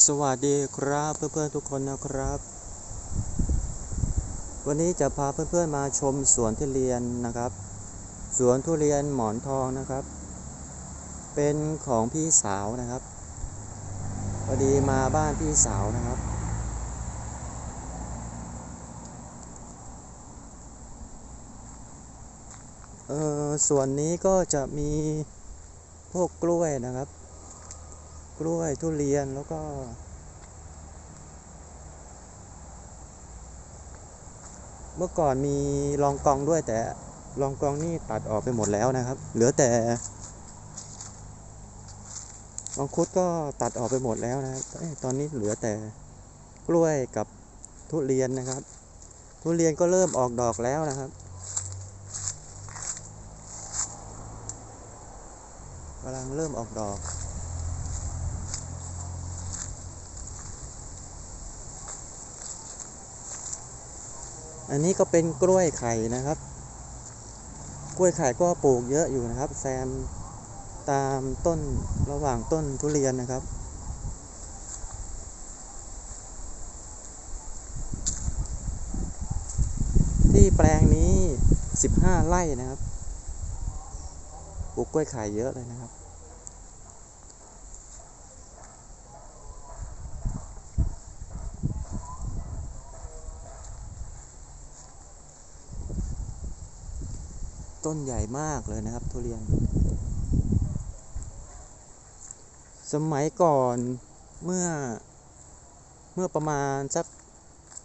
สวัสดีครับเพื่อนๆทุกคนนะครับ วันนี้จะพาเพื่อนๆมาชมสวนทุเรียนนะครับ สวนทุเรียนหมอนทองนะครับ เป็นของพี่สาวนะครับพอดีมาบ้านพี่สาวนะครับ เออส่วนนี้ก็จะมีพวกกล้วยนะครับ กล้วยทุเรียนแล้วก็ เมื่อก่อนมีรองกองด้วยแต่รองกองนี่ตัดออกไปหมดแล้วนะครับ เหลือแต่มังคุดก็ตัดออกไปหมดแล้วนะครับตอนนี้เหลือแต่กล้วยกับทุเรียนนะครับ ทุเรียนก็เริ่มออกดอกแล้วนะครับกำลังเริ่มออกดอก อันนี้ก็เป็นกล้วยไข่นะครับ กล้วยไข่ก็ปลูกเยอะอยู่นะครับ แซมตามต้นระหว่างต้นทุเรียนนะครับ ที่แปลงนี้ 15 ไร่นะครับ ปลูกกล้วยไข่เยอะเลยนะครับ ต้นใหญ่มากเลยนะครับ ทุเรียน สมัยก่อนเมื่อเมื่อประมาณสัก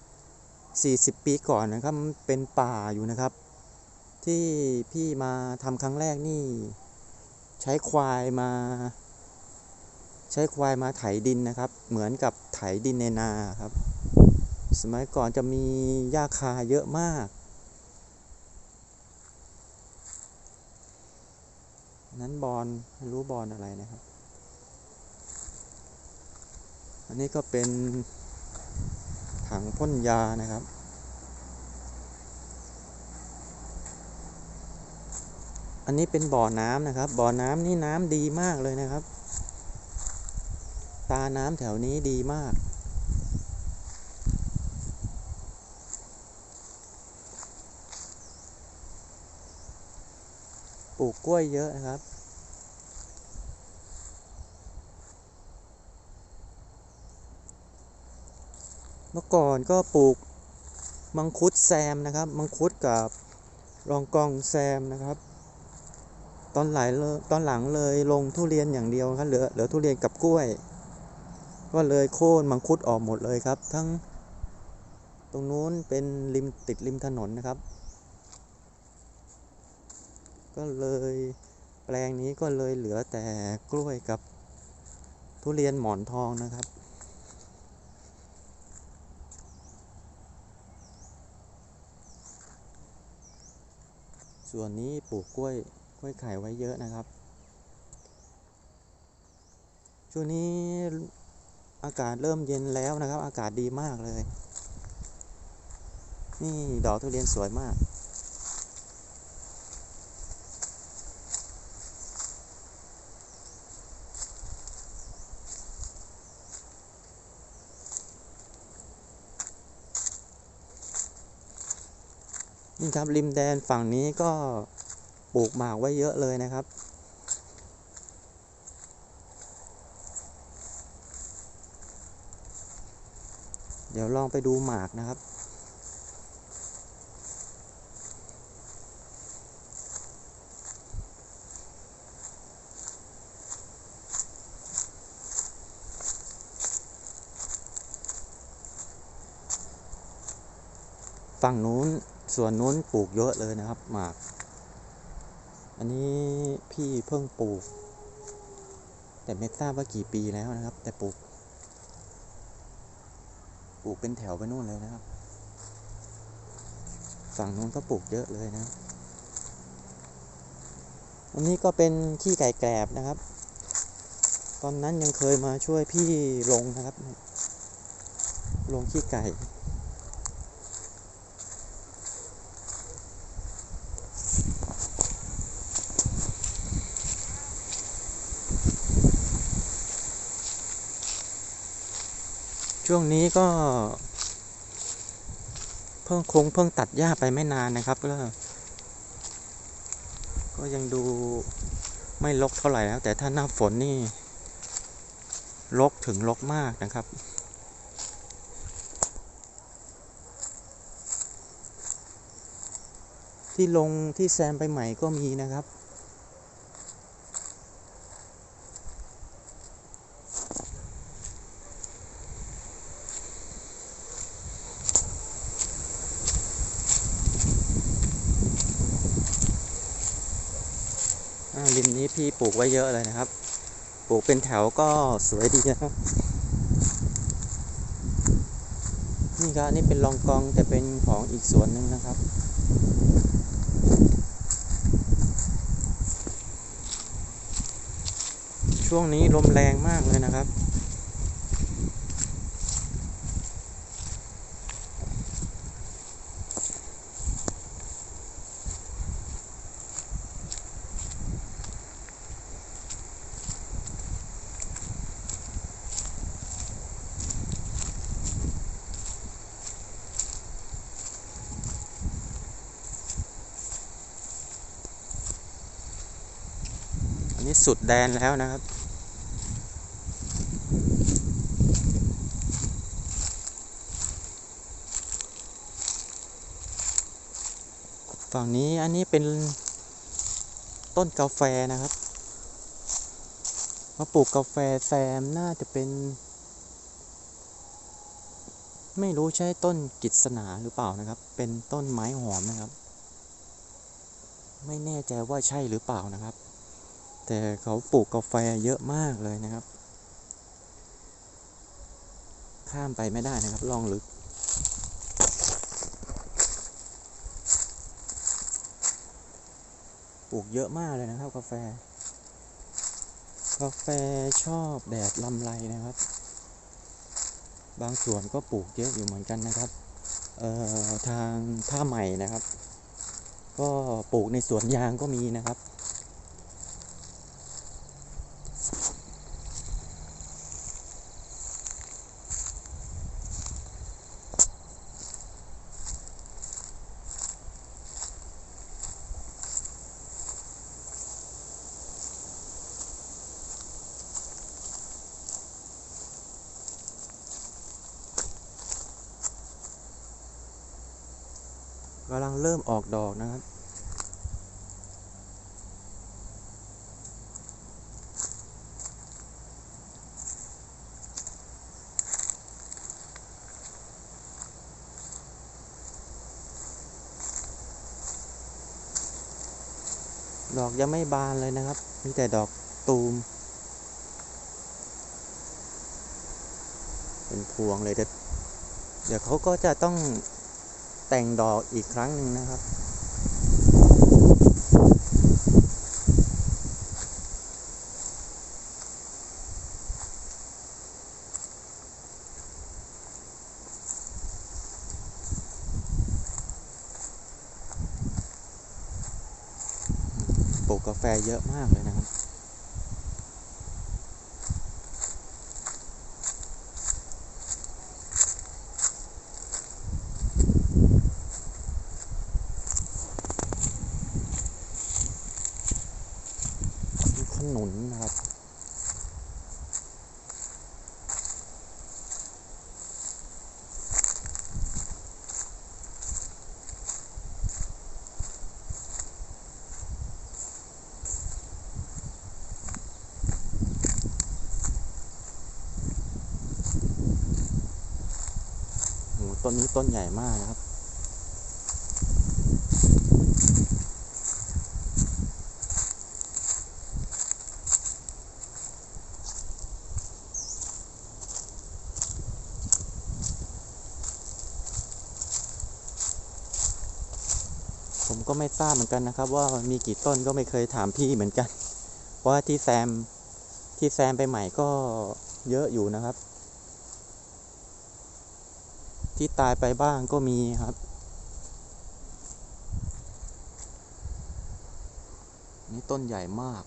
40 ปีก่อนนะครับเป็นป่าอยู่นะครับ ที่พี่มาทำครั้งแรกนี่ ใช้ควายมา ใช้ควายมาไถดินนะครับ เหมือนกับไถดินในนาครับ สมัยก่อนจะมีหญ้าคาเยอะมาก นั้นบอลรู้บอลอะไรนะครับ อันนี้ก็เป็นถังพ่นยานะครับ อันนี้เป็นบ่อน้ำนะครับ บ่อน้ำนี่น้ำดีมากเลยนะครับ ตาน้ำแถวนี้ดีมาก ปลูกกล้วยเยอะนะครับ เมื่อก่อนก็ปลูกมังคุดแซมนะครับ มังคุดกับรองกองแซมนะครับ ตอนหลายเลยตอนหลังเลยลงทุเรียนอย่างเดียวครับเหลือเหลือทุเรียนกับกล้วย ก็เลยโค่นมังคุดออกหมดเลยครับ ทั้งตรงนู้นเป็นริมติดริมถนนนะครับ ก็เลยแปลงนี้ก็เลยเหลือแต่กล้วยกับทุเรียนหมอนทองนะครับ ส่วนนี้ปลูกกล้วยกล้วยไข่ไว้เยอะนะครับ ช่วงนี้อากาศเริ่มเย็นแล้วนะครับ อากาศดีมากเลย นี่ดอกทุเรียนสวยมาก นี่ครับริมแดนฝั่งนี้ก็ปลูกหมากไว้เยอะเลยนะครับ เดี๋ยวลองไปดูหมากนะครับฝั่งนู้น ส่วนนู้นปลูกเยอะเลยนะครับ หมาก อันนี้พี่เพิ่งปลูก แต่ไม่ทราบว่ากี่ปีแล้วนะครับ แต่ปลูก ปลูกเป็นแถวไปนู่นเลยนะครับ ฝั่งนู้นก็ปลูกเยอะเลยนะครับอันนี้ก็เป็นขี้ไก่แกลบนะครับ ตอนนั้นยังเคยมาช่วยพี่ลงนะครับ ลงขี้ไก่ ช่วงนี้ก็ เพิ่งคงเพิ่งตัดหญ้าไปไม่นานนะครับก็ก็ยังดูไม่รกเท่าไหร่แล้วแต่ถ้าหน้าฝนนี่รกถึงรกมากนะครับ ที่ลงที่แซมไปใหม่ก็มีนะครับ อ่า ที่ปลูกไว้เยอะเลยนะครับ ปลูกเป็นแถวก็สวยดีนะครับ นี่ครับนนี่เป็นรองกองแต่เป็นของอีกสวนหนึ่งนะครับ ช่วงนี้ลมแรงมากเลยนะครับ นนี้สุดแดนแล้วนะครับ ฝั่งนี้อันนี้เป็นต้นกาแฟนะครับ มาปลูกกาแฟแซมน่าจะเป็น ไม่รู้ใช่ต้นกิษณาหรือเปล่านะครับ เป็นต้นไม้หอมนะครับ ไม่แน่ใจว่าใช่หรือเปล่านะครับ แต่เขาปลูกกาแฟเยอะมากเลยนะครับ ข้ามไปไม่ได้นะครับล่องลึก ปลูกเยอะมากเลยนะครับกาแฟ กาแฟชอบแดดลำไรนะครับ บางส่วนก็ปลูกเยอะอยู่เหมือนกันนะครับเอ่อทางท่าใหม่นะครับ ก็ปลูกในสวนยางก็มีนะครับ ริ่มออกดอกนะครับ ดอกยังไม่บานเลยนะครับ มีแต่ดอกตูม เป็นพวงเลยเดี๋ยวเดี๋ยวเขาก็จะต้อง แต่งดอกอีกครั้งหนึ่งนะครับ ปลูกกาแฟเยอะมากเลยนะครับ มีขนุนนะครับ โห ต้นนี้ต้นใหญ่มากนะครับ ผมก็ไม่ทราบเหมือนกันนะครับ ว่ามีกี่ต้นก็ไม่เคยถามพี่เหมือนกัน เพราะว่าที่แซมที่แซมไปใหม่ก็เยอะอยู่นะครับ ที่ตายไปบ้างก็มีครับ นี่ต้นใหญ่มาก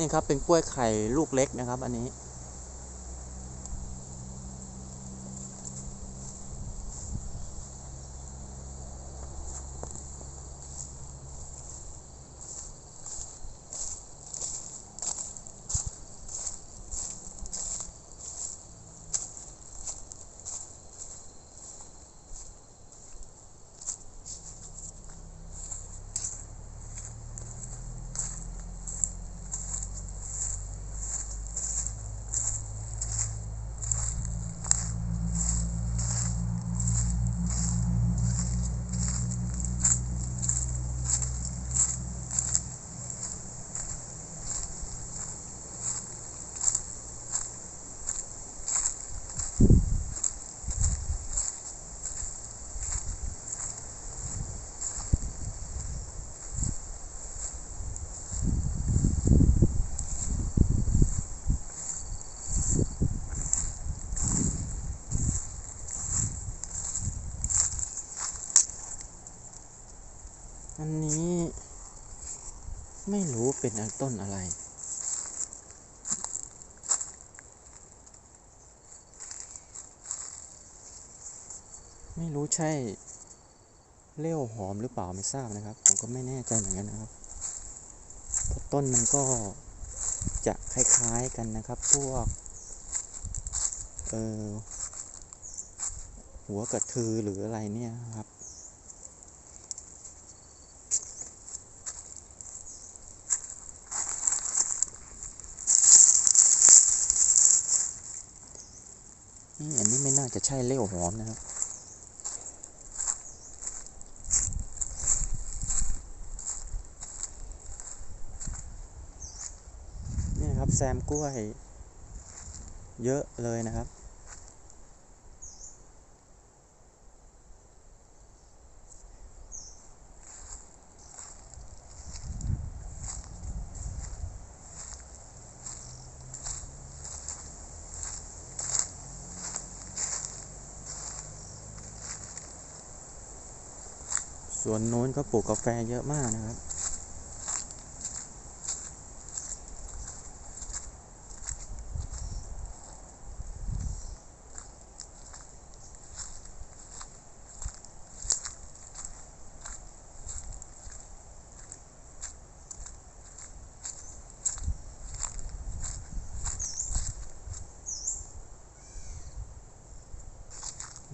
นี่ครับเป็นกล้วยไข่ลูกเล็กนะครับ อันนี้ อันนี้ ไม่รู้เป็นต้นอะไร ไม่รู้ใช่เลี้ยวหอมหรือเปล่าไม่ทราบนะครับ ผมก็ไม่แน่ใจเหมือนกันนะครับเพราะต้นมันก็จะคล้ายๆกันนะครับ พวกเออหัวกระทือหรืออะไรเนี่ยครับ อันนี้ไม่น่าจะใช่เลี้ยวหอมนะครับ นี่ครับแซมกล้วย เยอะเลยนะครับ โน้นก็ปลูกกาแฟเยอะมากนะครับ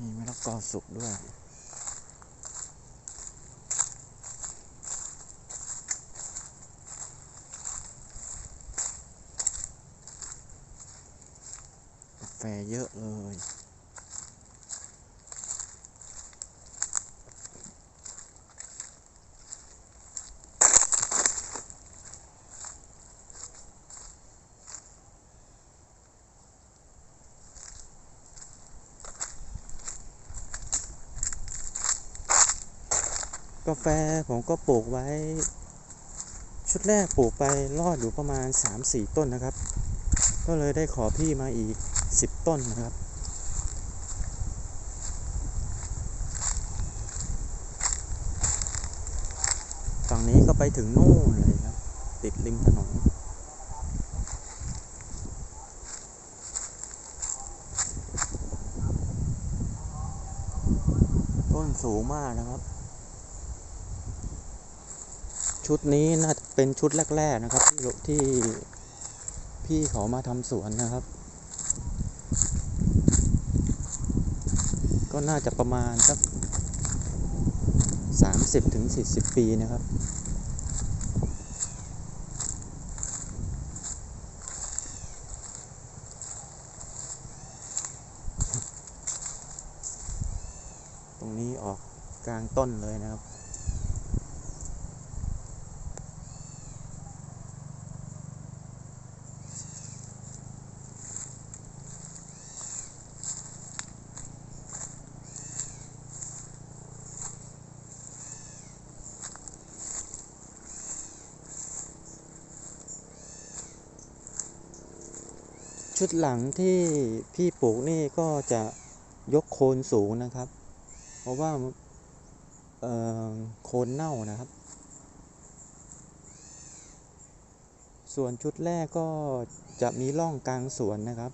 มีมะละกอสุกด้วย แฟเยอะเลย กาแฟผมก็ปลูกไว้ ชุดแรกปลูกไปรอดอยู่ประมาณ 3-4 ต้นนะครับ ก็เลยได้ขอพี่มาอีก 10ต้นนะครับ ฝั่งนี้ก็ไปถึงนู่นเลยครับ ติดริมถนนต้นสูงมากนะครับ ชุดนี้น่าจะเป็นชุดแรก ๆ นะครับที่ที่พี่เขามาทำสวนนะครับ ก็น่าจะประมาณสักสามสิบถึงสี่สิบปีนะครับ ตรงนี้ออกกลางต้นเลยนะครับ ชุดหลังที่พี่ปลูกนี่ก็จะยกโคนสูงนะครับ เพราะว่าโคนเน่านะครับสส่วนชุดแรกก็จะมีร่องกลางสวนนะครับ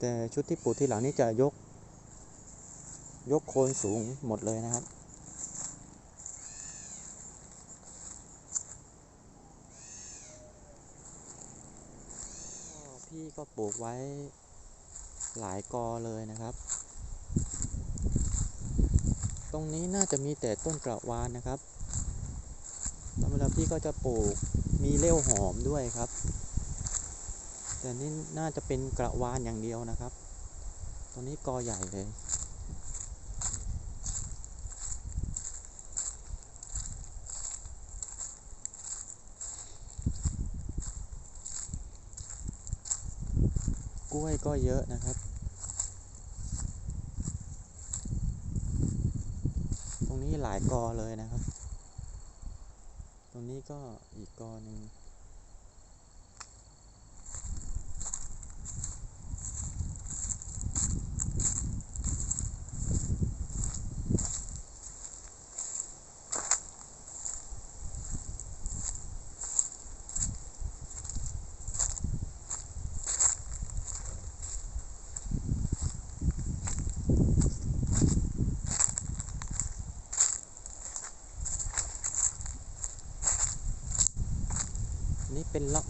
แต่ชุดที่ปลูกที่หลังนี่จะยก ยกโคนสูงหมดเลยนะครับ ก็ปลูกไว้หลายกอเลยนะครับ ตรงนี้น่าจะมีแต่ต้นกระวานนะครับแล้วเวลาพี่ก็จะปลูกมีเลี้ยวหอมด้วยครับ แต่นี่น่าจะเป็นกระวานอย่างเดียวนะครับตรงนี้กอใหญ่เลย ล้วยก็เยอะนะครับ ตรงนี้หลายกอเลยนะครับ ตรงนี้ก็อีกกอหนึ่ง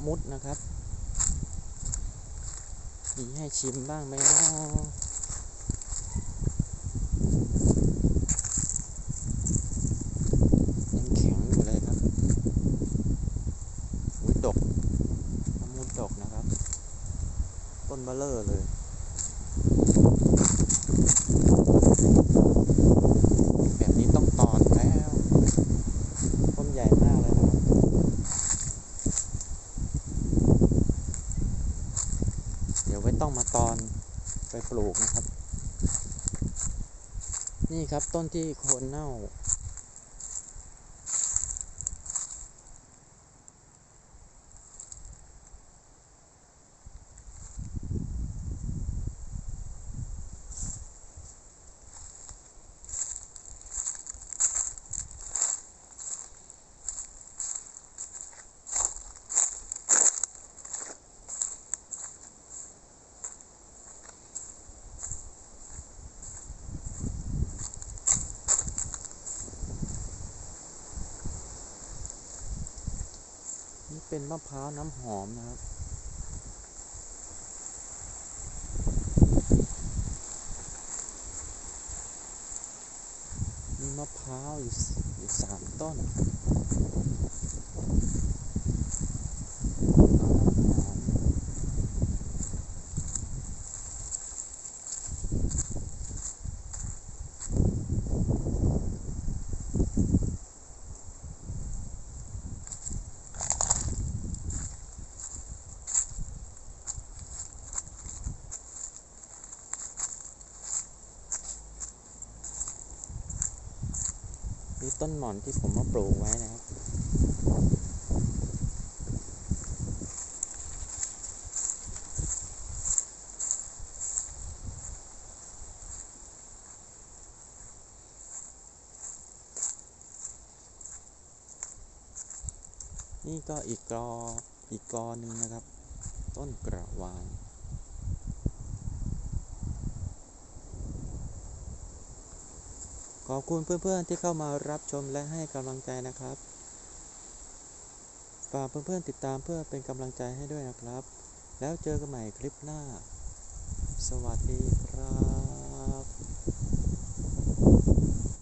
มุดนะครับมีให้ชิมบ้างไหมเนาะยังแข็งอยู่เลยครับอุ้ยดกมุดดกนะครับ ต้นเบลเลอร์เลย แบบนี้ต้องตอนแล้ว ต้นใหญ่มากเลยนะครับ เดี๋ยวไว้ต้องมาตอนไปลูกนะครับ นี่ครับต้นที่โคนเน่า นี่ เป็นมะพร้าวน้ำหอมนะครับ มีมะพร้าวอยู่สอยู่สามต้นมะพร้าวน้ำหอมนี่ ต้นหม่อนที่ผมมาปลูกไว้นะครับ นี่ก็อีกกออีกกอหนึ่งนะครับ ต้นกระวาน ขอบคุณเพื่อนๆที่เข้ามารับชมและให้กำลังใจนะครับ ฝากเพื่อนๆติดตามเพื่อเป็นกำลังใจให้ด้วยนะครับ แล้วเจอกันใหม่คลิปหน้า สวัสดีครับ